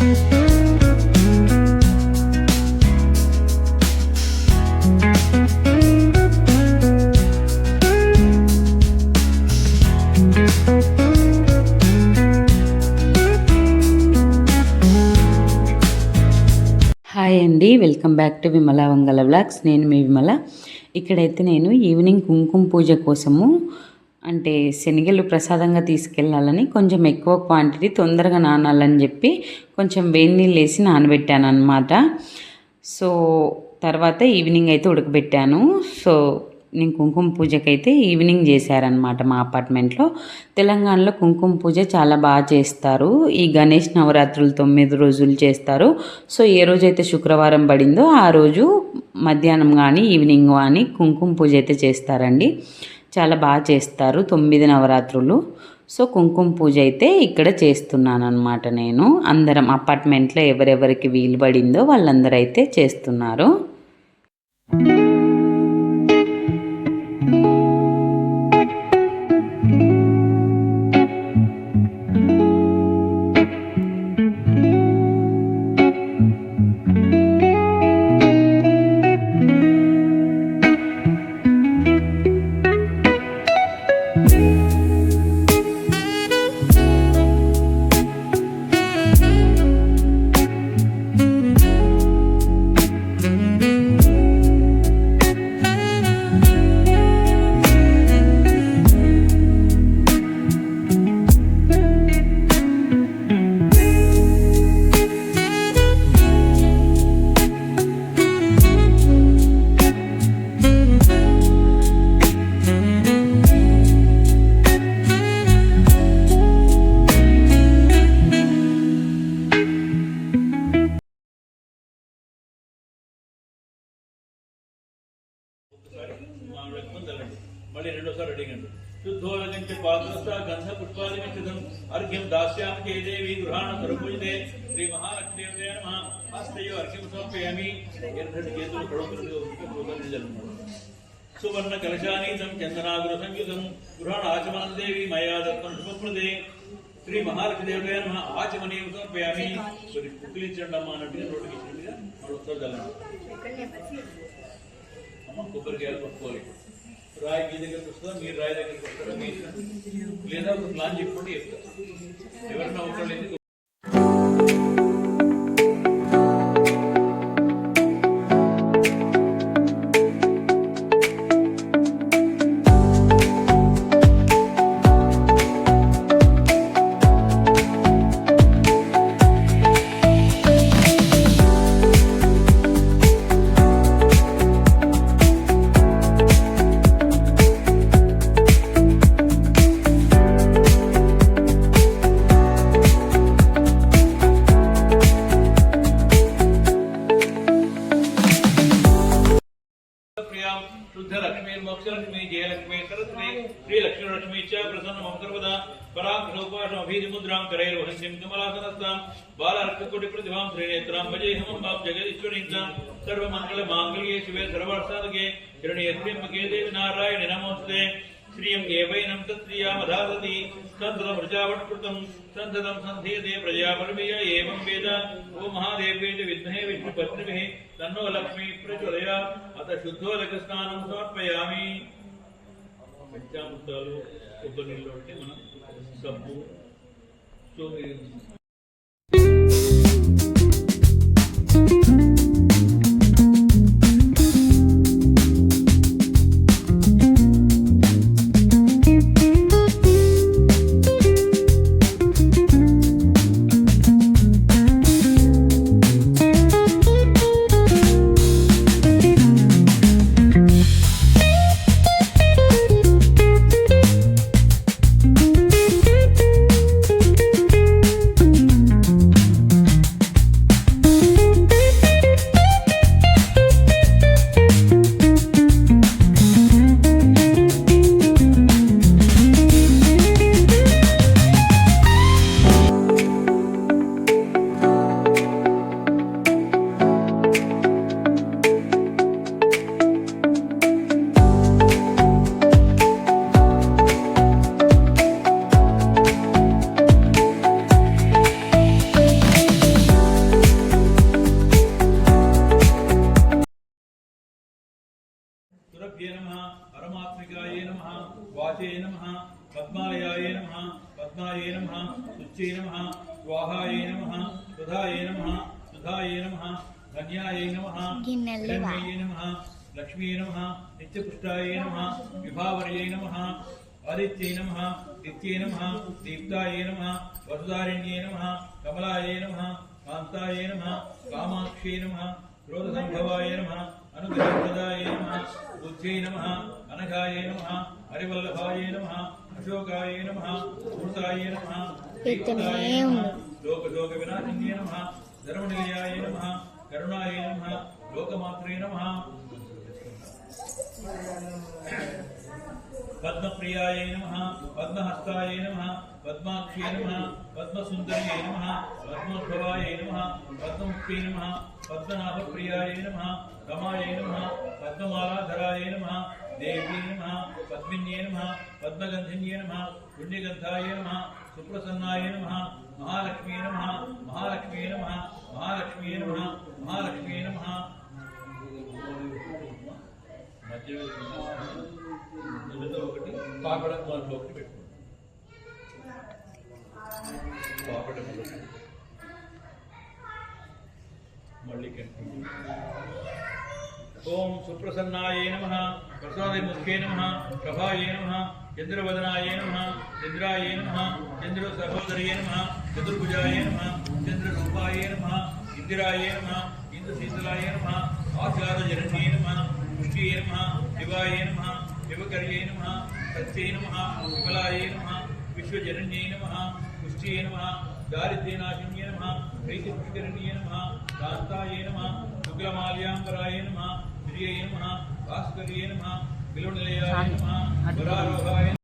Hi అండి welcome back to Vimala Vangala vlogs. నేను మీ విమల. ఇక్కడైతే నేను ఈవినింగ్ కుంకుమ పూజ కోసము అంటే శనగలు ప్రసాదంగా తీసుకెళ్ళాలని కొంచెం ఎక్కువ క్వాంటిటీ తొందరగా నానాలని చెప్పి కొంచెం వేడి నీళ్ళు వేసి నానబెట్టాను అనమాట సో తర్వాత ఈవినింగ్ అయితే ఉడకబెట్టాను. సో నేను కుంకుమ పూజకైతే ఈవినింగ్ చేశారనమాట మా అపార్ట్మెంట్లో తెలంగాణలో కుంకుమ పూజ చాలా బాగా చేస్తారు. ఈ గణేష్ నవరాత్రులు తొమ్మిది రోజులు చేస్తారు. సో ఏ రోజైతే శుక్రవారం పడిందో ఆ రోజు మధ్యాహ్నం కానీ ఈవినింగ్ కానీ కుంకుమ పూజ అయితే చేస్తారండి. చాలా బాగా చేస్తారు తొమ్మిది నవరాత్రులు. సో కుంకుమ పూజ అయితే ఇక్కడ చేస్తున్నాను అనమాట నేను. అందరం అపార్ట్మెంట్లో ఎవరెవరికి వీలు పడిందో వాళ్ళందరూ అయితే చేస్తున్నారు. మళ్ళీ అర్ఘ్యం దాస్యామ దేవి గృహాణ సర్వపూజితే శ్రీ మహాలక్ష్మీదేవతే నమ హస్తయో అర్ఘ్యం సమర్పయామి ఎర్రటి చేతులు కడుపులు సువర్ణ కలశానీతం చందనాగుర సంయుతం గృహాణ ఆచమనం దేవి మయా దత్తం శుభప్రదే శ్రీ మహాలక్ష్మీదేవతే నమ ఆచమనీయం సమర్పయామి మరి పుక్కిలించండి అమ్మా అన్నట్టుగా నోటికి ఇచ్చినట్టుగా మళ్ళీ ఒకసారి చల్లండి అమ్మ కొబ్బరికాయలు పట్టుకోవాలి రాయి మీ దగ్గరికి వస్తుందా? మీరు రాయి దగ్గరికి వస్తారా? మీ లేదా ఒక ప్లాన్ చెప్పుకుంటే చెప్తారు ఎవరన్నా ఒకళ్ళు అభీజముద్రాం కరైర్వహంసిం కమలాసనస్తాం బాలార్కకోటి ప్రతిభాం శ్రీనేత్రాం భజేహమం బాం జగదీశ్వరీంతాం సర్వమంగళ మాంగళ్యే శివే సర్వార్థాదకే హిరణ్యత్ర్యంబకే దేవి నారాయణ నమోస్తే శ్రీయం ఏవైనం తత్రియామధాదతి సంతతం ప్రజావట్కృతం సంతతం సంధీయతే ప్రజాపరమియ ఏవం వేద ఓ మహాదేవ్యే చ విద్మహే విష్ణుపత్నిభిः తన్నో లక్ష్మీ ప్రచోదయాత్ అత శుద్ధోదక స్నానం సమర్పయామి పంచామృతాలు కొబ్బరి నీళ్ళు అంటే మనం సబ్బు సో మీరు వాచే నమ పద్మాలయాయ నమ పద్మాయ నమ సుచ్చే నమ స్వాహాయ నమ సుధాయ నమ సుధాయ నమ ధన్యాయ నమ గిన్నెలు హిరణ్మయే నమ లక్ష్మీ నమ నిత్యపుష్టాయ నమ విభావర్యై నమ ఆదిత్యై నమ నిత్యై నమ దీప్తాయ నమ వసుధారిణ్యే నమ కమలాయ నమ కాంతాయ నమ కామాక్షే నమ క్రోధసంభవాయ నమ అనుగ్రహప్రదాయ నమ బుద్ధ్యై నమ అనఘాయ నమ హరివల్లభాయ నమ అశోకాయ నమ అమృతాయ నమ పెడుతూనే ఉండు. లోకశోక వినాశిన్యే నమ ధర్మనిలయాయ నమ కరుణాయ నమ లోకమాత్రే నమ పద్మప్రియాయ నమ పద్మహస్తాయ నమ పద్మాక్షే నమ పద్మసుందర్యై నమ పద్మోద్భవాయ నమ పద్మముక్తే నమ పద్మనాభప్రియాయ నమ రమాయ నమ పద్మమాలాధరాయ నమ దేవ్యై నమ పద్మిన్యే నమ పద్మగంధిన్యే నమ పుణ్యగంధాయ నమ సుప్రసన్నాయ నమ మహాలక్ష్మీ నమ మహాలక్ష్మీ నమ మహాలక్ష్మీ నమ మహాలక్ష్మీ నమ మధ్య నిలుతో ఒకటి పాపడం దాంట్లో ఒకటి పెట్టుకోండి పాపడం ఒకటి మళ్ళీ కంటిన్యూ. ఓం సుప్రసన్నాయ నమ ప్రసాదముఖే నమ ప్రభాయే నమ చంద్రవదనాయ నమ చంద్రాయ నమ చంద్ర సహోదర్యే నమ చతుర్భుజాయ నమ చంద్రరూపాయ నమ ఇందిరాయ నమ ఇంద్రశీతలాయ నమ ఆచారజరణ్యే నమ పుష్టియే నమ శివాయ నమ శివకర్యే నమ సత్యే నమ విఫలాయ నమ విశ్వజరణ్యే నమ పుష్టియే నమ దారిద్ర్యనాశిన్యే నమ ప్రీతిపుష్కరిణ్యే నమ కాంతాయ నమ శుక్లమాల్యాంబరాయ నమ నమ భాస్కర్యే నమ విలునిలయాయ నమ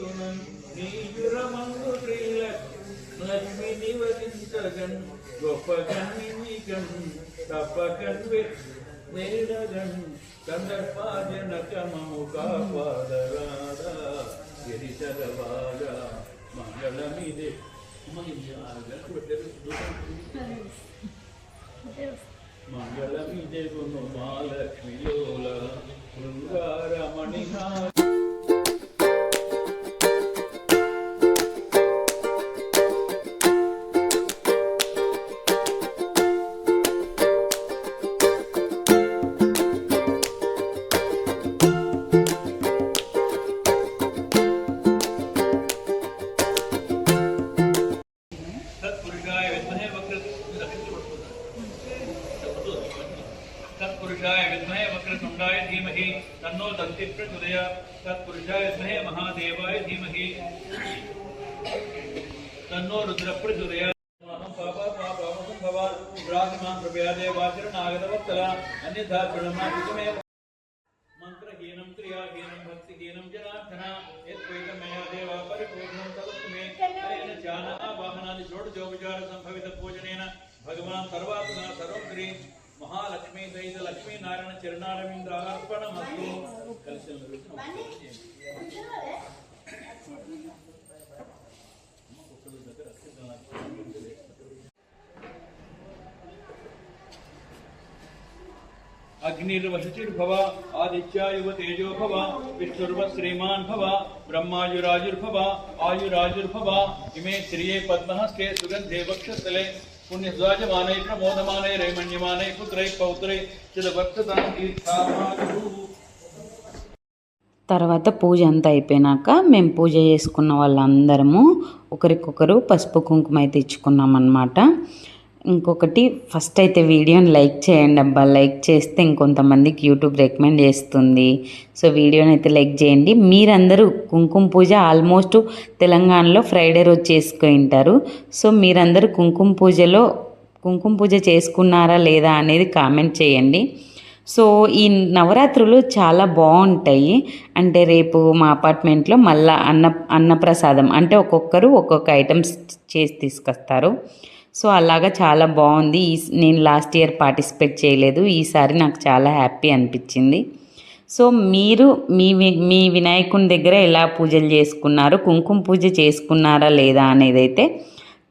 వరారోహాయ కుంఠపురమందునన్ నీయురమందు శ్రీలక్ష్మి నివసించగన్ గొప్పగన్ నిగన్ తప్పగన్ వేడగన్ సందర్భాజనకమము కాపాదరాదా గిరిశరవాజ మంగళమిదే మంగళమిదే గును धीमहि तन्नो दन्ति प्रचोदय तत्पुरुषाय स्महे महादेवाय धीमहि तन्नो रुद्र प्रचोदय मंत्रहीनम क्रियाहीनम भक्तिहीनम जनार्दन यद्वैतम मया देवा परिपूर्णम तदस्तुमे अनेन ज्ञान आवाहनादि षोडशोपचार संभवित पूजनेन भगवान सर्वात्मा सर्वं महालक्ष्मी ಸಹಿತ लक्ष्मी नारायण ಚರಣಾರವಿಂದ ಅರ್ಪಣ ಮತ್ತು अग्निर्वशचिर्भव आदित्यायुव तेजो भव विष्णुर्व श्रीमान् भव ब्रह्मायुराजुर्भव आयुराजुर्भव। इमे श्रिये पद्म सुगंधे वक्षस्थले। ప్రమోదమానై పుత్రై పౌత్రై తర్వాత పూజ అంతా అయిపోయినాక మేము పూజ చేసుకున్న వాళ్ళందరము ఒకరికొకరు పసుపు కుంకుమ అయితే ఇచ్చుకున్నాం ఇంకొకటి ఫస్ట్ అయితే వీడియోని లైక్ చేయండి అబ్బా. లైక్ చేస్తే ఇంకొంతమందికి యూట్యూబ్ రికమెండ్ చేస్తుంది. సో వీడియోని అయితే లైక్ చేయండి. మీరందరూ కుంకుమ పూజ ఆల్మోస్ట్ తెలంగాణలో ఫ్రైడే రోజు చేసుకుంటారు సో మీరందరూ కుంకుమ పూజలో కుంకుమ పూజ చేసుకున్నారా లేదా అనేది కామెంట్ చేయండి. సో ఈ నవరాత్రులు చాలా బాగుంటాయి. అంటే రేపు మా అపార్ట్మెంట్లో మళ్ళా అన్న అన్నప్రసాదం. అంటే ఒక్కొక్కరు ఒక్కొక్క ఐటమ్స్ చేసి తీసుకొస్తారు. సో అలాగా చాలా బాగుంది. ఈ నేను లాస్ట్ ఇయర్ పార్టిసిపేట్ చేయలేదు. ఈసారి నాకు చాలా హ్యాపీ అనిపించింది. సో మీరు మీ మీ వినాయకుని దగ్గర ఎలా పూజలు చేసుకున్నారు? కుంకుమ పూజ చేసుకున్నారా లేదా అనేది అయితే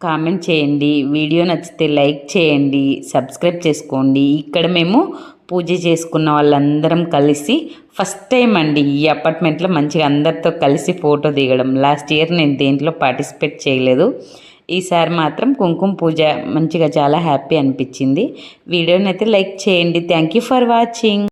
కామెంట్ చేయండి. వీడియో నచ్చితే లైక్ చేయండి. సబ్స్క్రైబ్ చేసుకోండి. ఇక్కడ మేము పూజ చేసుకున్న వాళ్ళందరం కలిసి ఫస్ట్ టైం అండి ఈ అపార్ట్మెంట్లో మంచిగా అందరితో కలిసి ఫోటో దిగడం. లాస్ట్ ఇయర్ నేను దేంట్లో పార్టిసిపేట్ చేయలేదు. ఈసారి మాత్రం కుంకుమ పూజ మంచిగా చాలా హ్యాపీ అనిపించింది. వీడియోని అయితే లైక్ చేయండి. Thank you for watching